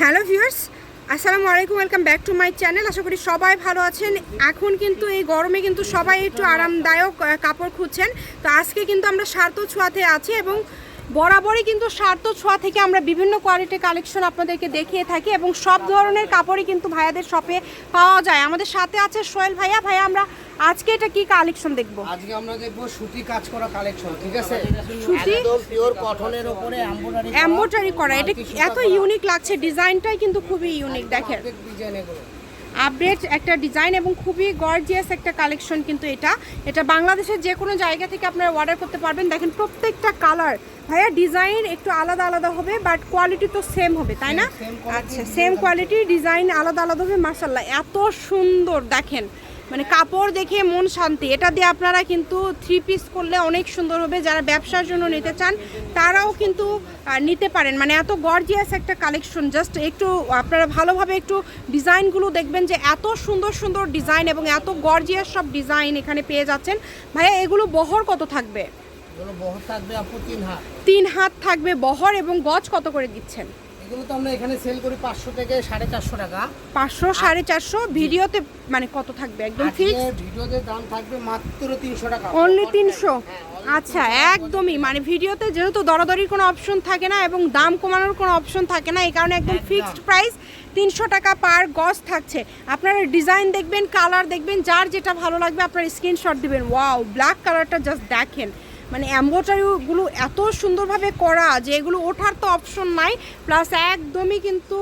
Hello viewers, আসসালামু আলাইকুম, welcome back to my channel. আশা করি সবাই ভালো আছেন। এখন কিন্তু এই গরমে কিন্তু সবাই একটু আরামদায়ক কাপড় খুঁজছেন। তো আজকে কিন্তু আমরা সার্থ ছোঁয়াতে আছি এবং বরাবরই কিন্তু সার্থ ছোঁয়া থেকে আমরা বিভিন্ন কোয়ালিটির কালেকশন আপনাদেরকে দেখিয়ে থাকি এবং সব ধরনের কাপড়ই কিন্তু ভাইয়াদের শপে পাওয়া যায়। আমাদের সাথে আছে সোহেল ভাইয়া। ভাইয়া, আমরা আজকে এটা কি কালেকশন দেখব? আজকে আমরা দেখব সুতি কাজ করা কালেকশন ঠিক আছে? সুতি? একদম পিওর কটনের উপরে এমব্রয়ডারি এম্বোটারি করা এটা এত ইউনিক লাগছে ডিজাইনটাই কিন্তু খুবই ইউনিক দেখেন। ডিজাইন এগুলো। আপডেট একটা ডিজাইন এবং খুবই গর্জিয়াস একটা কালেকশন কিন্তু এটা। এটা বাংলাদেশের যে কোনো জায়গা থেকে আপনারা অর্ডার করতে পারবেন। দেখেন প্রত্যেকটা কালার ভাইয়া ডিজাইন একটু আলাদা আলাদা হবে বাট কোয়ালিটি তো সেম হবে তাই না? আচ্ছা সেম কোয়ালিটি ডিজাইন আলাদা আলাদা হবে মাসাল্লাহ এত সুন্দর দেখেন। মানে কাপড় দেখে মন শান্তি। এটা দিয়ে আপনারা কিন্তু থ্রি পিস করলে অনেক সুন্দর হবে। যারা ব্যবসার জন্য নিতে চান তারাও কিন্তু নিতে পারেন। মানে এত গর্জিয়াস একটা কালেকশন জাস্ট একটু আপনারা ভালোভাবে একটু ডিজাইনগুলো দেখবেন যে এত সুন্দর সুন্দর ডিজাইন এবং এত গর্জিয়াস সব ডিজাইন এখানে পেয়ে যাচ্ছেন। ভাইয়া এগুলো বহর কত থাকবে? তিন হাত থাকবে বহর এবং গজ কত করে দিচ্ছেন? এগুলো তো আমরা এখানে সেল করি পাঁচশো থেকে সাড়ে চারশো টাকা। পাঁচশো সাড়ে চারশো ভিডিওতে মানে কত থাকবে? একদম ফিক্স ভিডিওতে দাম থাকবে মাত্র তিনশো টাকা। অনলি তিনশো? আচ্ছা একদমই। মানে ভিডিওতে যেহেতু দরাদরির কোনো অপশন থাকে না এবং দাম কমানোর কোনো অপশন থাকে না এই কারণে একদম একদম। ফিক্সড প্রাইস তিনশো টাকা পার গজ থাকছে। আপনারা ডিজাইন দেখবেন কালার দেখবেন যার যেটা ভালো লাগবে আপনার স্ক্রিনশট দিবেন। ওয়াও ব্ল্যাক কালারটা জাস্ট দেখেন। মানে এম্ব্রয়ডারিগুলো এত সুন্দরভাবে করা যে এগুলো ওঠার তো অপশন নাই প্লাস একদমই কিন্তু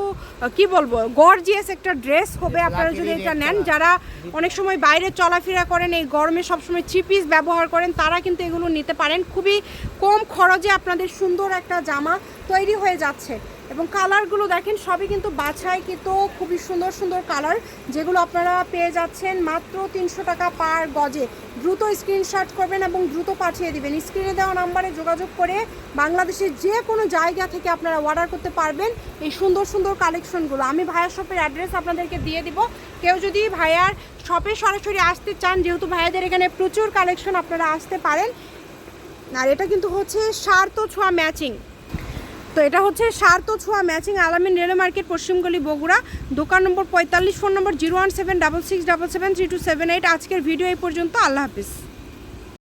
কি বলব গর্জিয়াস একটা ড্রেস হবে আপনারা যদি এটা নেন। যারা অনেক সময় বাইরে চলাফেরা করেন এই গরমে সবসময় চিপিস ব্যবহার করেন তারা কিন্তু এগুলো নিতে পারেন। খুবই কম খরচে আপনাদের সুন্দর একটা জামা তৈরি হয়ে যাচ্ছে। এবং কালারগুলো দেখেন, সবই কিন্তু বাছাই কিন্তু খুবই সুন্দর সুন্দর কালার যেগুলো আপনারা পেয়ে যাচ্ছেন মাত্র তিনশো টাকা পার গজে। দ্রুত স্ক্রিনশট করবেন এবং দ্রুত পাঠিয়ে দিবেন। স্ক্রিনে দেওয়া নাম্বারে যোগাযোগ করে বাংলাদেশের যে কোনো জায়গা থেকে আপনারা অর্ডার করতে পারবেন এই সুন্দর সুন্দর কালেকশনগুলো আমি ভাইয়ার শপের অ্যাড্রেস আপনাদেরকে দিয়ে দিব। কেউ যদি ভাইয়ার শপে সরাসরি আসতে চান, যেহেতু ভাইয়াদের এখানে প্রচুর কালেকশন আপনারা আসতে পারেন। আর এটা কিন্তু হচ্ছে সার্থ ছোঁয়া ম্যাচিং তো এটা হচ্ছে সার্থ ছোঁয়া ম্যাচিং আলামিন রেল মার্কেট পশ্চিমগলি বগুড়া। দোকান নম্বর পঁয়তাল্লিশ, phone number zero one seven double six double seven three two seven eight. আজকের ভিডিও এই পর্যন্ত। আল্লাহ হাফিজ।